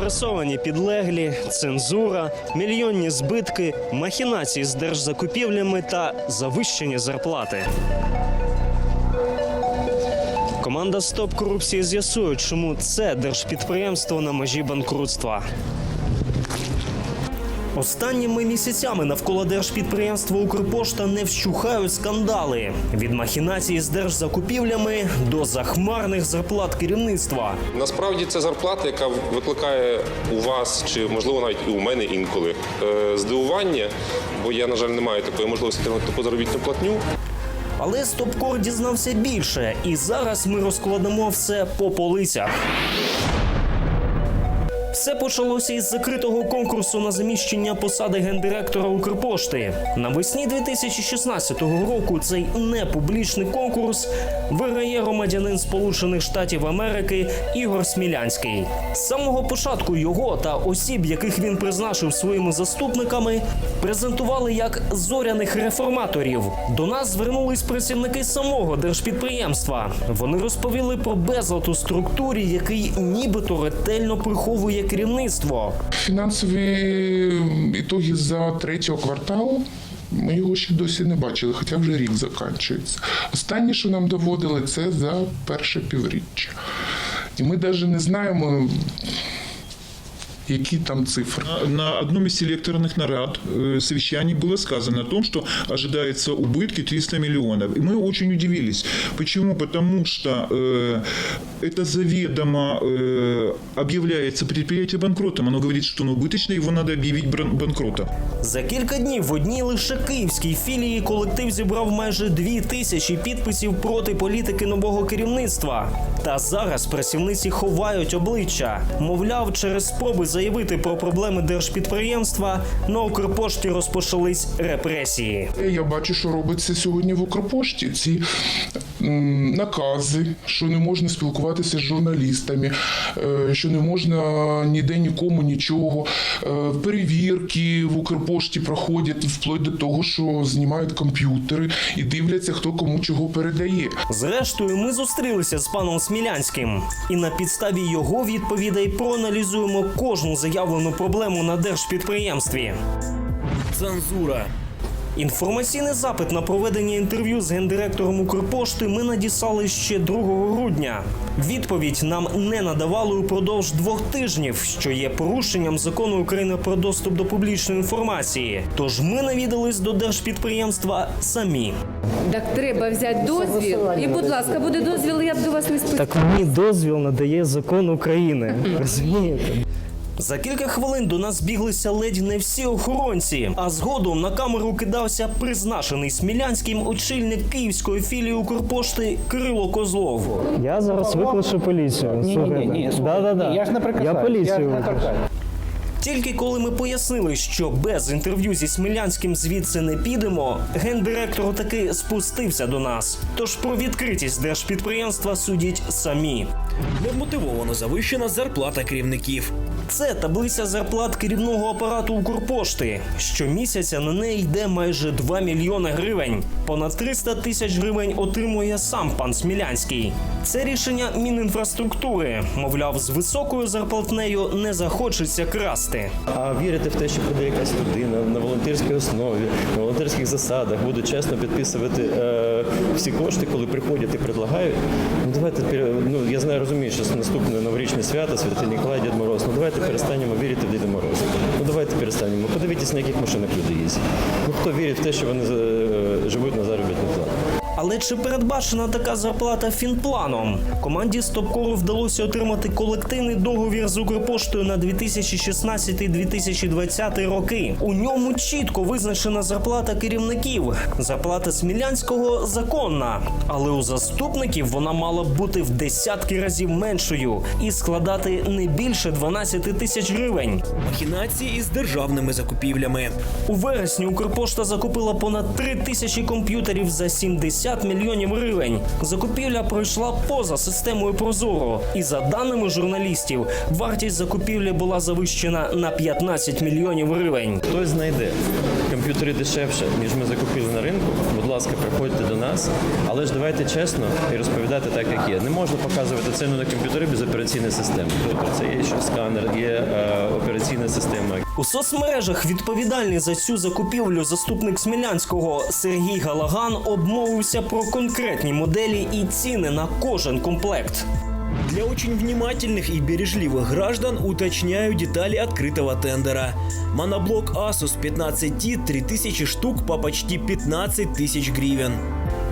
Репресовані підлеглі, цензура, мільйонні збитки, махінації з держзакупівлями та завищені зарплати. Команда Стоп корупції з'ясує, чому це держпідприємство на межі банкрутства. Останніми місяцями навколо держпідприємства Укрпошта не вщухають скандали від махінації з держзакупівлями до захмарних зарплат керівництва. Насправді це зарплата, яка викликає у вас, чи можливо навіть і у мене інколи е, здивування, бо я, на жаль, не маю такої можливості таку заробітну платню. Але Стопкор дізнався більше, і зараз ми розкладемо все по полицях. Все почалося із закритого конкурсу на заміщення посади гендиректора Укрпошти. Навесні 2016 року цей непублічний конкурс виграє громадянин Сполучених Штатів Америки Ігор Смілянський. З самого початку його та осіб, яких він призначив своїми заступниками, презентували як зоряних реформаторів. До нас звернулись працівники самого держпідприємства. Вони розповіли про безлад у структурі, який нібито ретельно приховує керівництво. Фінансові ітоги за третього кварталу. Ми його ще досі не бачили, хоча вже рік закінчується. Останнє, що нам доводили, це за перше півріччя. І ми навіть не знаємо, які там цифри. На одном из селекторных нарад э, совещаний было сказано о том, что ожидается убытки 300 миллионов. И мы очень удивились. Почему? Потому что э, это заведомо э, объявляется предприятие банкротом. Оно говорит, что оно убыточно, его надо объявить бран- банкротом. За кілька днів в одній лише київській філії колектив зібрав майже дві тисячі підписів проти політики нового керівництва. Та зараз працівниці ховають обличчя. Мовляв, через спроби заявити про проблеми держпідприємства на Укрпошті розпочались репресії. Я бачу, що робиться сьогодні в Укрпошті. Ці накази, що не можна спілкуватися з журналістами, е, що не можна ніде нікому нічого. Е, Перевірки в Укрпошті проходять вплоть до того, що знімають комп'ютери і дивляться, хто кому чого передає. Зрештою, ми зустрілися з паном Смілянським, і на підставі його відповідей проаналізуємо кожну заявлену проблему на держпідприємстві. Цензура. Інформаційний запит на проведення інтерв'ю з гендиректором Укрпошти ми надіслали ще 2 грудня. Відповідь нам не надавали упродовж двох тижнів, що є порушенням закону України про доступ до публічної інформації. Тож ми навідались до держпідприємства самі. Так треба взяти дозвіл. І, будь ласка, буде дозвіл, я б до вас не спитала. Так мені дозвіл надає закон України. Розумієте? За кілька хвилин до нас біглися ледь не всі охоронці, а згодом на камеру кидався призначений Смілянським очільник київської філії Укрпошти Кирило Козлов. Я зараз викличу поліцію. Ні, ні, ні, ні, слухай, Да-да-да. ні, я ж не Я прикасаюсь, я поліцію не викличу. Тільки коли ми пояснили, що без інтерв'ю зі Смілянським звідси не підемо, гендиректор таки спустився до нас. Тож про відкритість держпідприємства судіть самі. Немотивовано завищена зарплата керівників. Це таблиця зарплат керівного апарату Укрпошти. Щомісяця на неї йде майже 2 мільйони гривень. Понад 300 тисяч гривень отримує сам пан Смілянський. Це рішення Мінінфраструктури. Мовляв, з високою зарплатнею не захочеться красти. А вірити в те, що буде якась людина на волонтерській основі, на волонтерських засадах, буде чесно підписувати е, всі кошти, коли приходять і предлагають. Ну давайте ну я знаю, розумію, що наступне новорічне свято, Святий Ніколай, Дід Мороз. Ну давайте перестанемо вірити в Діда Мороза. Ну давайте перестанемо. Подивіться, на яких машинах люди їздять. Ну хто вірить в те, що вони е, живуть на плату. Але чи передбачена така зарплата фінпланом? Команді Стопкору вдалося отримати колективний договір з Укрпоштою на 2016-2020 роки. У ньому чітко визначена зарплата керівників. Зарплата Смілянського законна, але у заступників вона мала б бути в десятки разів меншою і складати не більше 12 тисяч гривень. Махінації із державними закупівлями. У вересні Укрпошта закупила понад 3 тисячі комп'ютерів за 70 170 мільйонів гривень. Закупівля пройшла поза системою Прозоро. І за даними журналістів, вартість закупівлі була завищена на 15 мільйонів гривень. Хтось знайде комп'ютери дешевше, ніж ми закупили на ринку. Будь ласка, приходьте до нас. Але ж давайте чесно і розповідати так, як є. Не можна показувати ціну на комп'ютери без операційної системи. Тобто це є ще сканер, є е, операційна система. У соцмережах відповідальний за цю закупівлю заступник Смілянського Сергій Галаган обмовився про конкретні моделі і ціни на кожен комплект. Для очень внимательных и бережливых граждан уточняю детали открытого тендера. Моноблок Asus 15T 3000 штук по почти 15 тысяч гривен.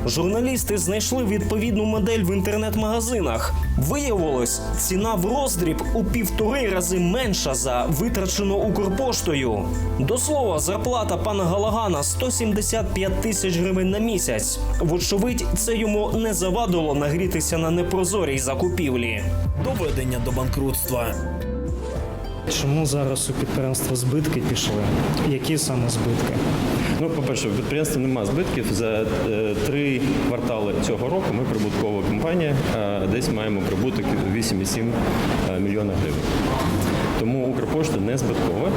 Журналісти знайшли відповідну модель в інтернет-магазинах. Виявилось, ціна в роздріб у півтори рази менша за витрачену Укрпоштою. До слова, зарплата пана Галагана 175 тисяч гривень на місяць. Вочевидь, це йому не завадило нагрітися на непрозорій закупівлі. Доведення до банкрутства. Чому зараз у підприємства збитки пішли? Які саме збитки? Ну, по-перше, у підприємстві немає збитків. За е, три квартали цього року ми прибуткова компанія, десь маємо прибуток 8,7 е, мільйона гривень. Тому Укрпошта не збиткова,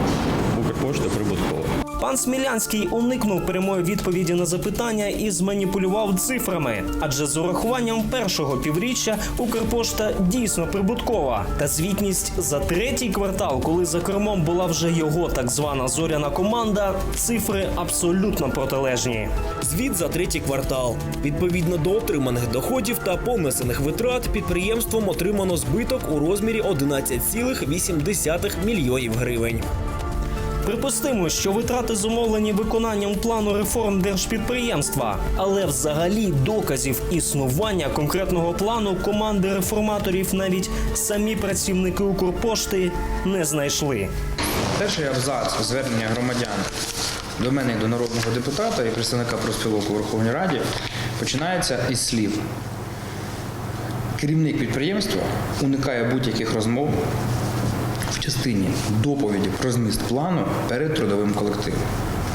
Укрпошта прибуткова. Пан Смілянський уникнув прямої відповіді на запитання і зманіпулював цифрами. Адже з урахуванням першого півріччя Укрпошта дійсно прибуткова. Та звітність за третій квартал, коли за кермом була вже його так звана зоряна команда, цифри абсолютно протилежні. Звіт за третій квартал. Відповідно до отриманих доходів та понесених витрат, підприємством отримано збиток у розмірі 11,8 мільйонів гривень. Припустимо, що витрати зумовлені виконанням плану реформ держпідприємства, але взагалі доказів існування конкретного плану команди реформаторів навіть самі працівники Укрпошти не знайшли. Перший абзац звернення громадян до мене до народного депутата і представника профспілок у Верховній Раді починається із слів. Керівник підприємства уникає будь-яких розмов частині доповіді про зміст плану перед трудовим колективом.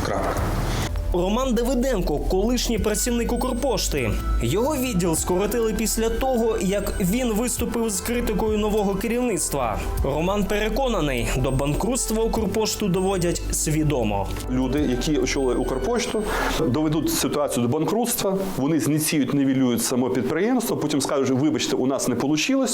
Крапка. Роман Давиденко, колишній працівник Укрпошти. Його відділ скоротили після того, як він виступив з критикою нового керівництва. Роман переконаний, до банкрутства Укрпошту доводять свідомо. Люди, які очолили Укрпошту, доведуть ситуацію до банкрутства, вони зніціюють, нівелюють само підприємство, потім скажуть, вибачте, у нас не вийшло,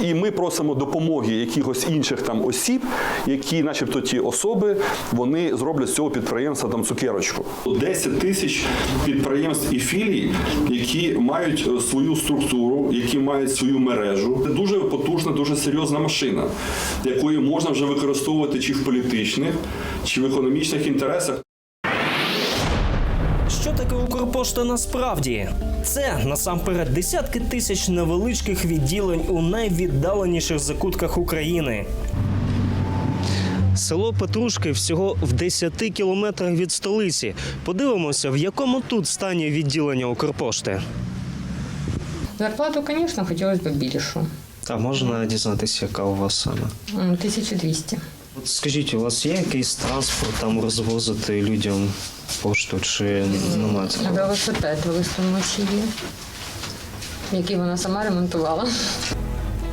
і ми просимо допомоги якихось інших там осіб, які, начебто, ті особи, вони зроблять з цього підприємства там цукерочку. 10 тисяч підприємств і філій, які мають е, свою структуру, які мають свою мережу. Це дуже потужна, дуже серйозна машина, якої можна вже використовувати чи в політичних, чи в економічних інтересах. Що таке Укрпошта насправді? Це насамперед десятки тисяч невеличких відділень у найвіддаленіших закутках України. Село Петрушки всього в 10 кілометрах від столиці. Подивимося, в якому тут стані відділення Укрпошти. Зарплату, звісно, хотілося б більшу. А можна дізнатися, яка у вас саме? М, 1200. От скажіть, у вас є якийсь транспорт там розвозити людям пошту чи немає? Велосипед в листоноші є, який вона сама ремонтувала.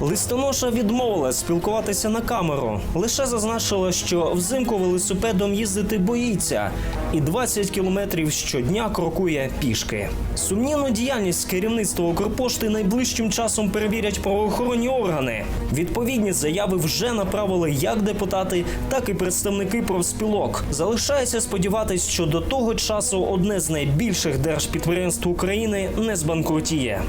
Листоноша відмовилась спілкуватися на камеру. Лише зазначила, що взимку велосипедом їздити боїться, і 20 кілометрів щодня крокує пішки. Сумнівну діяльність керівництва Укрпошти найближчим часом перевірять правоохоронні органи. Відповідні заяви вже направили як депутати, так і представники профспілок. Залишається сподіватись, що до того часу одне з найбільших держпідприємств України не збанкрутіє.